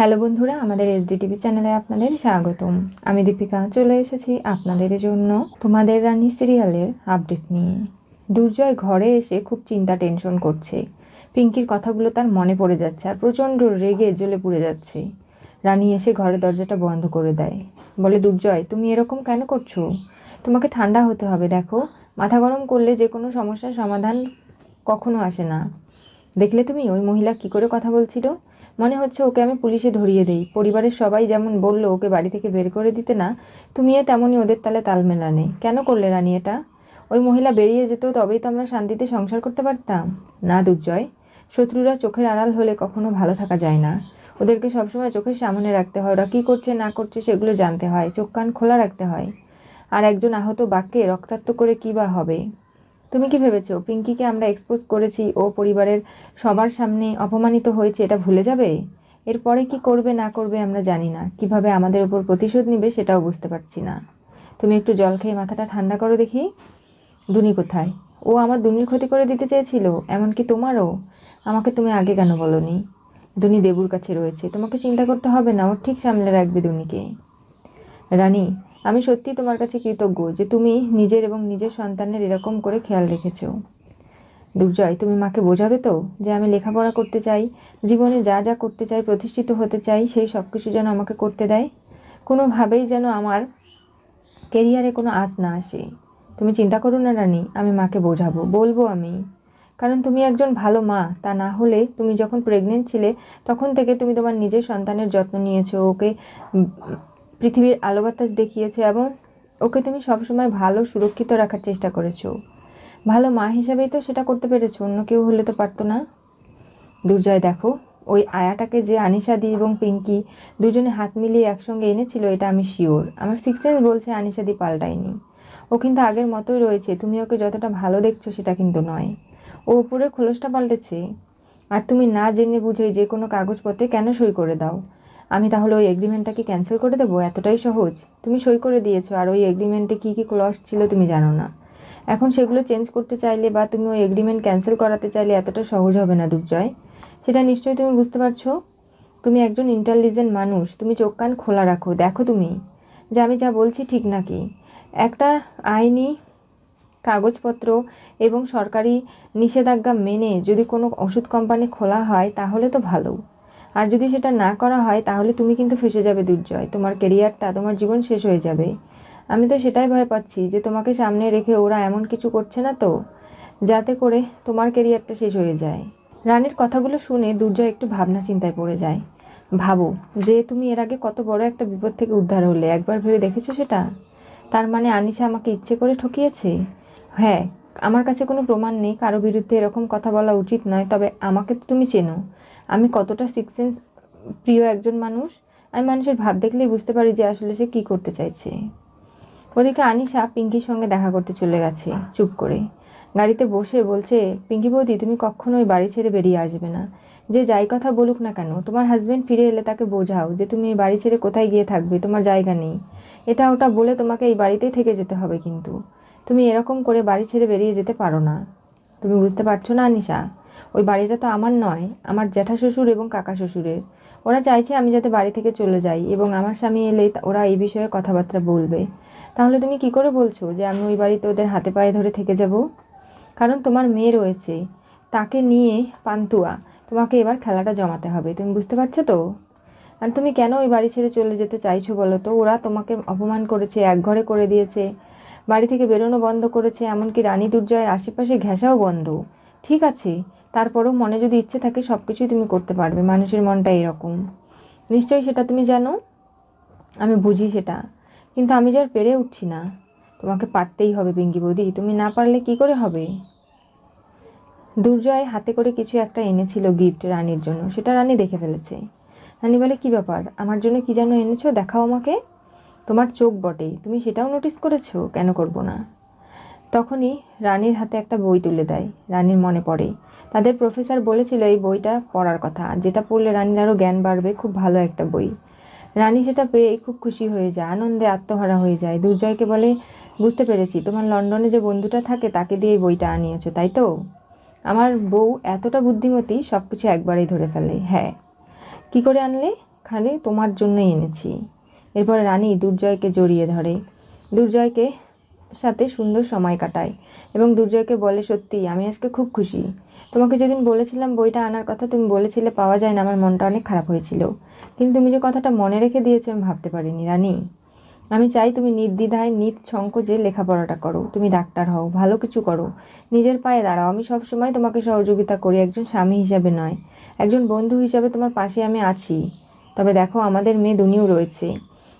Hello বন্ধুরা, আমাদের SD TV চ্যানেলে আপনাদের স্বাগতম। আমি দীপিকা, চলে এসেছি আপনাদের জন্য তোমাদের রানী সিরিয়ালের আপডেট নিয়ে। দুর্জয় ঘরে এসে খুব চিন্তা, টেনশন করছে। পিঙ্কির কথাগুলো তার মনে পড়ে যাচ্ছে আর প্রচণ্ড রেগে জ্বলে পুড়ে যাচ্ছে। রানী এসে ঘরের দরজাটা বন্ধ করে দেয়। বলে, দুর্জয়, তুমি এরকম কেন করছ? তোমাকে ঠান্ডা হতে হবে, দেখো। মাথা গরম করলে যে কোনো সমস্যার সমাধান কখনো আসে না। দেখলে তুমি ওই মহিলা কি করে কথা বলছিল? মনে হচ্ছে ওকে আমি পুলিশে ধরিয়ে দেই। পরিবারের সবাই যেমন বলল ওকে বাড়ি থেকে বের করে দিতে না, তুমিও তেমনই ওদের তালে তাল মেলানে কেন করলে রানী এটা? ওই মহিলা বেরিয়ে যেত, তবেই তো আমরা শান্তিতে সংসার করতে পারতাম। না দুর্জয়, শত্রুরা চোখের আড়াল হলে কখনো ভালো থাকা যায় না। ওদেরকে সবসময় চোখের সামনে রাখতে হয়, ওরা কী করছে, না করছে সেগুলো জানতে হয়, চোখ কান খোলা রাখতে হয়। আর একজন আহত বাক্যে রক্তাক্ত করে কী বা হবে? তুমি কি ভেবেছো? পিঙ্কিকে আমরা এক্সপোজ করেছি, ও পরিবারের সবার সামনে অপমানিত হয়েছে, এটা ভুলে যাবে? এরপরে কি করবে, না করবে আমরা জানি না। কীভাবে আমাদের উপর প্রতিশোধ নিবে সেটাও বুঝতে পারছি না। তুমি একটু জল খেয়ে মাথাটা ঠান্ডা করো দেখি। দুনি কোথায়? ও আমার দুনির ক্ষতি করে দিতে চেয়েছিল, এমনকি তোমারও। আমাকে তুমি আগে কেন বলনি? দুনি দেবুর কাছে রয়েছে। তোমাকে চিন্তা করতে হবে না, ও ঠিক সামলে রাখবে দুনিকে। রানী আমি সত্যি তোমার কাছে কৃতজ্ঞ যে তুমি নিজের এবং নিজের সন্তানের এরকম করে খেয়াল রেখেছো। দুর্জয়, তুমি মাকে বোঝাবে তো যে আমি লেখাপড়া করতে চাই, জীবনে যা যা করতে চাই, প্রতিষ্ঠিত হতে চাই, সেই সব কিছু যেন আমাকে করতে দেয়? কোনোভাবেই যেন আমার কেরিয়ারে কোনো আজ না আসে। তুমি চিন্তা করো না, রানী, আমি মাকে বোঝাবো, বলব আমি। কারণ তুমি একজন ভালো মা, তা না হলে তুমি যখন প্রেগনেন্ট ছিলে, তখন থেকে তুমি তোমার নিজের সন্তানের যত্ন নিয়েছো, ওকে পৃথিবীর আলো বাতাস দেখিয়েছো এবং ওকে তুমি সবসময় ভালো, সুরক্ষিত রাখার চেষ্টা করেছ। ভালো মা হিসাবেই তো সেটা করতে পেরেছ, অন্য কেউ হলে তো পারতো না। দুর্জয়, দেখো, ওই আয়াটাকে যে আনিশাদি এবং পিঙ্কি দুজনে হাত মিলিয়ে একসঙ্গে এনেছিল, এটা আমি শিওর আমার সিক্স সেন্স বলছে আনিশাদি পাল্টায়নি। ও কিন্তু আগের মতোই রয়েছে, তুমি ওকে যতটা ভালো দেখছ সেটা কিন্তু নয়। ও উপরের খোলসটা পাল্টেছে। আর তুমি না জেনে বুঝেই যে কোনো কাগজপত্রে কেন সই করে দাও? আমি তাহলে ওই এগ্রিমেন্টটাকে ক্যান্সেল করে দেবো? এতটাই সহজ। তুমি সই করে দিয়েছ, আর ওই এগ্রিমেন্টে কী কী ক্লস ছিল তুমি জানো না। এখন সেগুলো চেঞ্জ করতে চাইলে বা তুমি ওই এগ্রিমেন্ট ক্যান্সেল করাতে চাইলে এতটা সহজ হবে না দুর্জয়। সেটা নিশ্চয়ই তুমি বুঝতে পারছ? তুমি একজন ইন্টেলিজেন্ট মানুষ, তুমি চোখ কান খোলা রাখো, দেখো তুমি যে আমি যা বলছি ঠিক নাকি? একটা আইনি কাগজপত্র এবং সরকারি নিষেধাজ্ঞা মেনে যদি কোনো ওষুধ কোম্পানি খোলা হয়, তাহলে তো ভালো। আর যদি সেটা না করা হয়, তাহলে তুমি কিন্তু ফেসে যাবে দুর্জয়। তোমার কেরিয়ারটা, তোমার জীবন শেষ হয়ে যাবে। আমি তো সেটাই ভয় পাচ্ছি যে তোমাকে সামনে রেখে ওরা এমন কিছু করছে না তো? যাতে করে তোমার কেরিয়ারটা শেষ হয়ে যায়। রানীর কথাগুলো শুনে দুর্জয় একটু ভাবনা চিন্তায় পড়ে যায়। ভাবো যে তুমি এর আগে কত বড় একটা বিপদ থেকে উদ্ধার হলে, একবার ভেবে দেখেছ সেটা? তার মানে আনিশা আমাকে ইচ্ছে করে ঠকিয়েছে? হ্যাঁ আমার কাছে কোনো প্রমাণ নেই, কারও বিরুদ্ধে এরকম কথা বলা উচিত নয়, তবে আমাকে তো তুমি চেনো। আমি কতটা সিক্স সেন্স প্রিয় একজন মানুষ, আমি মানুষের ভাব দেখলেই বুঝতে পারি যে আসলে সে কী করতে চাইছে। ওদিকে আনিশা পিঙ্কির সঙ্গে দেখা করতে চলে গেছে, চুপ করে। গাড়িতে বসে বলছে, পিঙ্কি বৌদি, তুমি কখনোই বাড়ি ছেড়ে বেরিয়ে আসবে না। যে যাই কথা বলুক না কেন, তোমার হাজবেন্ড ফিরে এলে তাকে বোঝাও যে তুমি বাড়ি ছেড়ে কোথায় গিয়ে থাকবে, তোমার জায়গা নেই। এটা ওটা বলে তোমাকে এই বাড়িতেই থেকে যেতে হবে কিন্তু। তুমি এরকম করে বাড়ি ছেড়ে বেরিয়ে যেতে পারো না। তুমি বুঝতে পারছ না আনিশা? ওই বাড়িটা তো আমার নয়, আমার জ্যাঠা শ্বশুর এবং কাকা শ্বশুরের। ওরা চাইছে আমি যাতে বাড়ি থেকে চলে যাই এবং আমার স্বামী এলে ওরা এই বিষয়ে কথাবার্তা বলবে। তাহলে তুমি কি করে বলছো যে আমি ওই বাড়িতে ওদের হাতে পায়ে ধরে থেকে যাব? কারণ তোমার মেয়ে রয়েছে, তাকে নিয়ে পান্তুয়া, তোমাকে এবার খেলাটা জমাতে হবে, তুমি বুঝতে পারছ তো? আর তুমি কেন ওই বাড়ি ছেড়ে চলে যেতে চাইছো বলো তো? ওরা তোমাকে অপমান করেছে, একঘরে করে দিয়েছে, বাড়ি থেকে বেরোনো বন্ধ করেছে, এমনকি রানী দুর্জয়ের আশেপাশে ঘেঁষাও বন্ধ। ঠিক আছে তারপরেও মনে যদি ইচ্ছে থাকে সব কিছুই তুমি করতে পারবে। মানুষের মনটা এরকম। নিশ্চয়ই সেটা তুমি জানো? আমি বুঝি সেটা। কিন্তু আমি যার পেরে উঠছি না। তোমাকে পারতেই হবে পিঙ্কি বৌদি। তুমি না পারলে কি করে হবে? দুর্জয় হাতে করে কিছু একটা এনেছিল গিফট রানীর জন্য। সেটা রানী দেখে ফেলেছে। রানী বলে, কি ব্যাপার? আমার জন্য কি যেন এনেছো? দেখাও আমাকে। তোমার চোখ বটে। তুমি সেটাও নোটিস করেছ? কেন করব না? তখনই রানীর হাতে একটা বই তুলে দেয়। রানীর মনে পড়ে। তাদের প্রফেসর বলেছিল এই বইটা পড়ার কথা, যেটা পড়লে রানীর আরও জ্ঞান বাড়বে, খুব ভালো একটা বই। রানী সেটা পেয়ে খুব খুশি হয়ে যায়, আনন্দে আত্মহারা হয়ে যায়। দুর্জয়কে বলে, বুঝতে পেরেছি, তোমার লন্ডনে যে বন্ধুটা থাকে, তাকে দিয়ে এই বইটা আনিয়েছো, তাই তো? আমার বউ এতটা বুদ্ধিমতী সব কিছু একবারেই ধরে ফেলে। হ্যাঁ। কি করে আনলে? খালি তোমার জন্যই এনেছি। এরপরে রানী দুর্জয়কে জড়িয়ে ধরে। দুর্জয়কে সাথে সুন্দর সময় কাটায় এবং দুর্জয়কে বলে সত্যি আমি আজকে খুব খুশি। তোমাকে যেদিন বলেছিলাম বইটা আনার কথা, তুমি বলেছিলে পাওয়া যায় না, আমার মনটা অনেক খারাপ হয়েছিল। কিন্তু তুমি যে কথাটা মনে রেখে দিয়েছ, আমি ভাবতে পারিনি, রানী। আমি চাই তুমি নির্দ্বিধায় নিত সংকোচে লেখাপড়াটা করো। তুমি ডাক্তার হও, ভালো কিছু করো। নিজের পায়ে দাঁড়াও। আমি সবসময় তোমাকে সহযোগিতা করি, একজন স্বামী হিসাবে নয়, একজন বন্ধু হিসাবে তোমার পাশে আমি আছি। তবে দেখো, আমাদের মেয়ে দুনিও রয়েছে।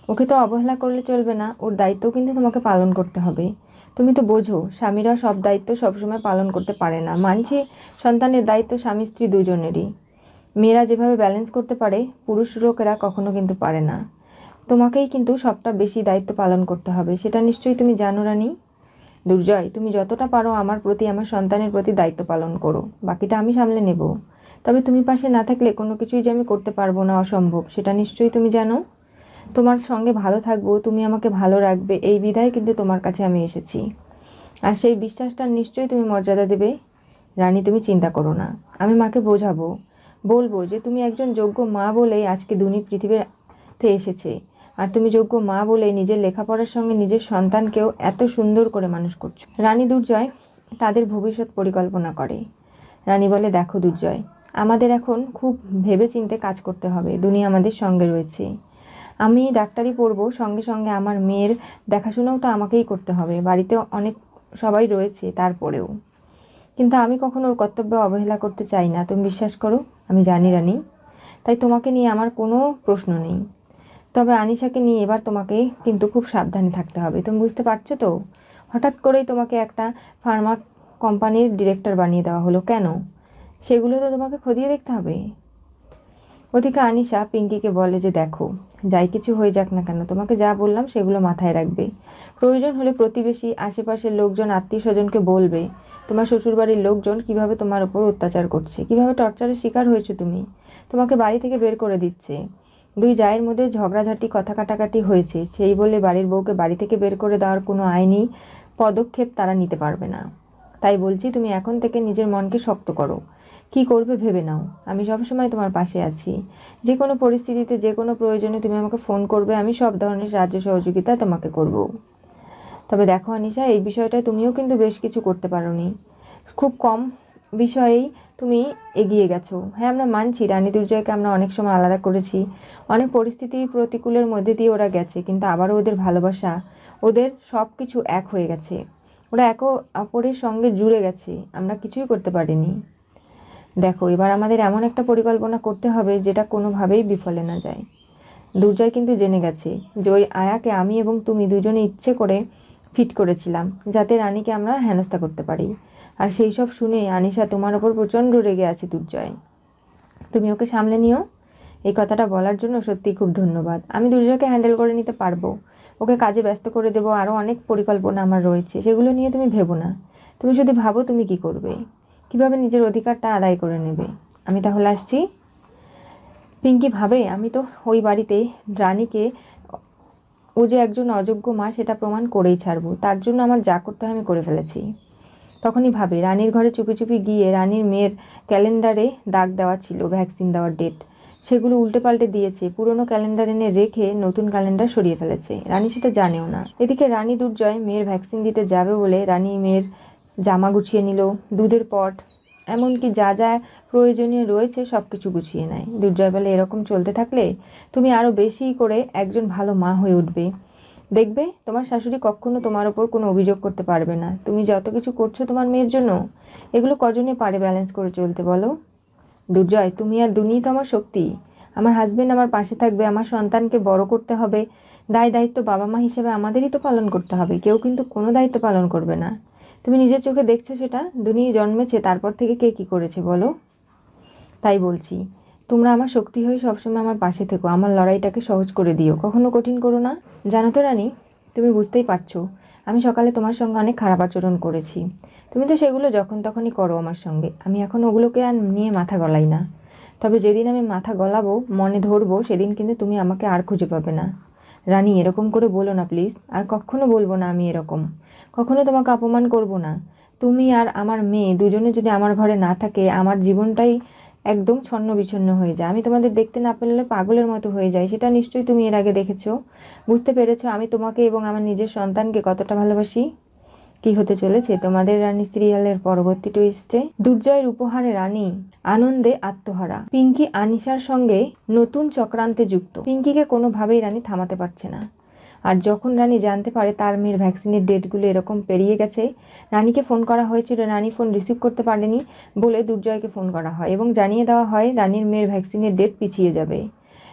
ওকে তো অবহেলা করলে চলবে না, ওর দায়িত্ব কিন্তু তোমাকে পালন করতে হবে। তুমি তো বোঝো, স্বামীরা সব দায়িত্ব সবসময় পালন করতে পারে না। মানছি সন্তানের দায়িত্ব স্বামী স্ত্রী দুজনেরই। মেয়েরা যেভাবে ব্যালেন্স করতে পারে, পুরুষ লোকেরা কখনো কিন্তু পারে না। তোমাকেই কিন্তু সবটা বেশি দায়িত্ব পালন করতে হবে, সেটা নিশ্চয়ই তুমি জানো রানী। দুর্জয়, তুমি যতটা পারো আমার প্রতি, আমার সন্তানের প্রতি দায়িত্ব পালন করো। বাকিটা আমি সামলে নেব। তবে তুমি পাশে না থাকলে কোনো কিছুই যে আমি করতে পারব না অসম্ভব, সেটা নিশ্চয়ই তুমি জানো। তোমার সঙ্গে ভালো থাকব, তুমি আমাকে ভালো রাখবে, এই বিধায় কিন্তু তোমার কাছে আমি এসেছি। আর সেই বিশ্বাসটা নিশ্চয়ই তুমি মর্যাদা দেবে। রানী, তুমি চিন্তা করো না। আমি মাকে বোঝাবো। বলব যে তুমি একজন যোগ্য মা বলেই আজকে দুনি পৃথিবীতে এসেছে। আর তুমি যোগ্য মা বলে নিজের লেখাপড়ার সঙ্গে নিজের সন্তানকেও এত সুন্দর করে মানুষ করছ। রানী দুর্জয় তাদের ভবিষ্যৎ পরিকল্পনা করে। রানী বলে, দেখো দুর্জয়, আমাদের এখন খুব ভেবে চিন্তে কাজ করতে হবে। দুনিয়া আমাদের সঙ্গে রয়েছে। আমি ডাক্তারি পড়ব, সঙ্গে সঙ্গে আমার মেয়ের দেখাশোনাও তো আমাকেই করতে হবে। বাড়িতে অনেক সবাই রয়েছে তারপরেও। কিন্তু আমি কখনো ওর কর্তব্য অবহেলা করতে চাই না। তুমি বিশ্বাস করো, আমি জানি রানী। তাই তোমাকে নিয়ে আমার কোনো প্রশ্ন নেই। তবে আনিশাকে নিয়ে এবার তোমাকে কিন্তু খুব সাবধানে থাকতে হবে। তুমি বুঝতে পারছ তো? হঠাৎ করেই তোমাকে একটা ফার্মা কোম্পানির ডিরেক্টর বানিয়ে দেওয়া হলো। কেন? সেগুলো তো তোমাকে খতিয়ে দেখতে হবে। ওদিকে আনিশা পিঙ্কিকে বলে যে, দেখো, যাই কিছু হয়ে যাক না কেন, তোমাকে যা বললাম সেগুলো মাথায় রাখবে। প্রয়োজন হলে প্রতিবেশী, আশেপাশের লোকজন আত্মীয় স্বজনকে বলবে, তোমার শ্বশুরবাড়ির লোকজন কীভাবে তোমার ওপর অত্যাচার করছে, কীভাবে টর্চারের শিকার হয়েছো তুমি? তোমাকে বাড়ি থেকে বের করে দিচ্ছে। দুই জায়ের মধ্যে ঝগড়াঝাটি, কথা কাটাকাটি হয়েছে। সেই বলে বাড়ির বউকে বাড়ি থেকে বের করে দেওয়ার কোনো আইনি পদক্ষেপ তারা নিতে পারবে না। তাই বলছি, তুমি এখন থেকে নিজের মনকে শক্ত করো। কি করবে ভেবে নাও। আমি সবসময় তোমার পাশে আছি। যে কোনো পরিস্থিতিতে যে কোনো প্রয়োজনে তুমি আমাকে ফোন করবে, আমি সব ধরনের সাহায্য সহযোগিতা তোমাকে করব। তবে দেখো, আনিশা, এই বিষয়টায় তুমিও কিন্তু বেশ কিছু করতে পারোনি। খুব কম বিষয়েই তুমি এগিয়ে গেছো। হ্যাঁ আমরা মানছি, রানী দুর্জয়কে আমরা অনেক সময় আলাদা করেছি। অনেক পরিস্থিতি প্রতিকূলের মধ্যে দিয়ে ওরা গেছে, কিন্তু আবারও ওদের ভালোবাসা, ওদের সব কিছু এক হয়ে গেছে। ওরা এক অপরের সঙ্গে জুড়ে গেছে। আমরা কিছুই করতে পারিনি। দেখো, এবার আমাদের এমন একটা পরিকল্পনা করতে হবে যেটা কোনোভাবেই বিফলে না যায়। দুর্জয় কিন্তু জেনে গেছে যে ওই আয়াকে আমি এবং তুমি দুজনে ইচ্ছে করে ফিট করেছিলাম, যাতে রানীকে আমরা হেনস্থা করতে পারি। আর সেই সব শুনে আনিশা তোমার ওপর প্রচণ্ড রেগে আছে দুর্জয়। তুমি ওকে সামলে নিও। এই কথাটা বলার জন্য সত্যিই খুব ধন্যবাদ। আমি দুর্জয়কে হ্যান্ডেল করে নিতে পারব। ওকে কাজে ব্যস্ত করে দেবো। আরও অনেক পরিকল্পনা আমার রয়েছে। সেগুলো নিয়ে তুমি ভেবো না। তুমি শুধু ভাবো তুমি কি করবে। কীভাবে নিজের অধিকারটা আদায় করে নেবে? আমি তাহলে আসছি। পিঙ্কি ভাবে, আমি তো ওই বাড়িতে রানীকে, ও যে একজন অযোগ্য মা, সেটা প্রমাণ করেই ছাড়বো। তার জন্য আমার যা করতে হয় আমি করে ফেলেছি। তখনই ভাবে, রানীর ঘরে চুপি চুপি গিয়ে রানীর মেয়ের ক্যালেন্ডারে দাগ দেওয়া ছিল, ভ্যাকসিন দেওয়ার ডেট। সেগুলো উল্টে পাল্টে দিয়েছে, পুরনো ক্যালেন্ডার এনে রেখে নতুন ক্যালেন্ডার সরিয়ে ফেলেছে। রানী সেটা জানেও না। এদিকে রানী দুর্জয় মেয়ের ভ্যাকসিন দিতে যাবে বলে রানী মেয়ের জামা গুছিয়ে নিল, দুধের পট, এমনকি যা যা প্রয়োজনীয় রয়েছে সব কিছু গুছিয়ে নেয়। দুর্জয় বলে, এরকম চলতে থাকলে তুমি আরও বেশি করে একজন ভালো মা হয়ে উঠবে। দেখবে, তোমার শাশুড়ি কখনো তোমার ওপর কোনো অভিযোগ করতে পারবে না। তুমি যত কিছু করছ তোমার মেয়ের জন্য, এগুলো কজনে পারে ব্যালেন্স করে চলতে বলো? দুর্জয়, তুমি আর দুনিই তো আমার শক্তি। আমার হাজবেন্ড আমার পাশে থাকবে, আমার সন্তানকে বড় করতে হবে। দায় দায়িত্ব বাবা মা হিসেবে আমাদেরই তো পালন করতে হবে। কেউ কিন্তু কোনো দায়িত্ব পালন করবে না। তুমি নিজের চোখে দেখছ সেটা? দুনিয়া জন্মেছে, তারপর থেকে কে কি করেছে বলো? তাই বলছি, তোমরা আমার শক্তি হয়ে সবসময় আমার পাশে থেকো, আমার লড়াইটাকে সহজ করে দিও। কখনো কঠিন করো না। জানো তো রানী, তুমি বুঝতেই পারছ, আমি সকালে তোমার সঙ্গে অনেক খারাপ আচরণ করেছি। তুমি তো সেগুলো যখন তখনই করো আমার সঙ্গে। আমি এখন ওগুলোকে আর নিয়ে মাথা গলাই না। তবে যেদিন আমি মাথা গলাবো, মনে ধরবো, সেদিন কিন্তু তুমি আমাকে আর খুঁজে পাবে না। রানী, এরকম করে বলো না, প্লিজ। আর কখনো বলব না আমি এরকম। কখনো তোমাকে অপমান করব না। তুমি আর আমার মেয়ে দুজনে যদি আমার ঘরে না থাকে, আমার জীবনটাই একদম ছন্ন বিচ্ছন্ন হয়ে যায়। আমি তোমাদের দেখতে না পেলে পাগলের মতো হয়ে যায় সেটা নিশ্চয়ই তুমি এর আগে দেখেছ। বুঝতে পেরেছ আমি তোমাকে এবং আমার নিজের সন্তানকে কতটা ভালোবাসি? কি হতে চলেছে? তোমাদের রানী সিরিয়ালের পরবর্তী টুইস্টে দুর্জয়ের উপহারে রানী আনন্দে আত্মহারা। পিঙ্কি আনিশার সঙ্গে নতুন চক্রান্তে যুক্ত। পিঙ্কিকে কোনোভাবেই রানী থামাতে পারছে না। আর যখন রানী জানতে পারে তার মেয়ের ভ্যাকসিনের ডেটগুলো এরকম পেরিয়ে গেছে, রানীকে ফোন করা হয়েছিল। রানী ফোন রিসিভ করতে পারেনি বলে দুর্জয়কে ফোন করা হয় এবং জানিয়ে দেওয়া হয় রানীর মেয়ের ভ্যাকসিনের ডেট পিছিয়ে যাবে।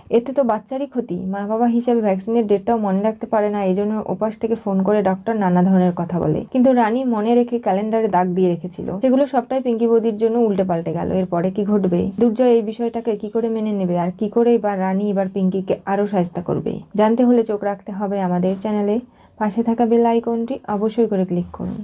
এতে তো বাচ্চারই ক্ষতি। মা বাবা হিসেবে ভ্যাকসিনের ডেটটাও মনে রাখতে পারে না এই জন্য ওপাশ থেকে ফোন করে ডক্টর নানা ধরনের কথা বলে। কিন্তু রানী মনে রেখে ক্যালেন্ডারে দাগ দিয়ে রেখেছিল। সেগুলো সবটাই পিঙ্কি বৌদির জন্য উল্টে পাল্টে গেল। এরপরে কি ঘটবে? দুর্জয় এই বিষয়টাকে কি করে মেনে নেবে? আর কি করে এবার রানী এবার পিঙ্কিকে আরও সাহায্য করবে? জানতে হলে চোখ রাখতে হবে আমাদের চ্যানেলে। পাশে থাকা বেল আইকনটি অবশ্যই করে ক্লিক করুন।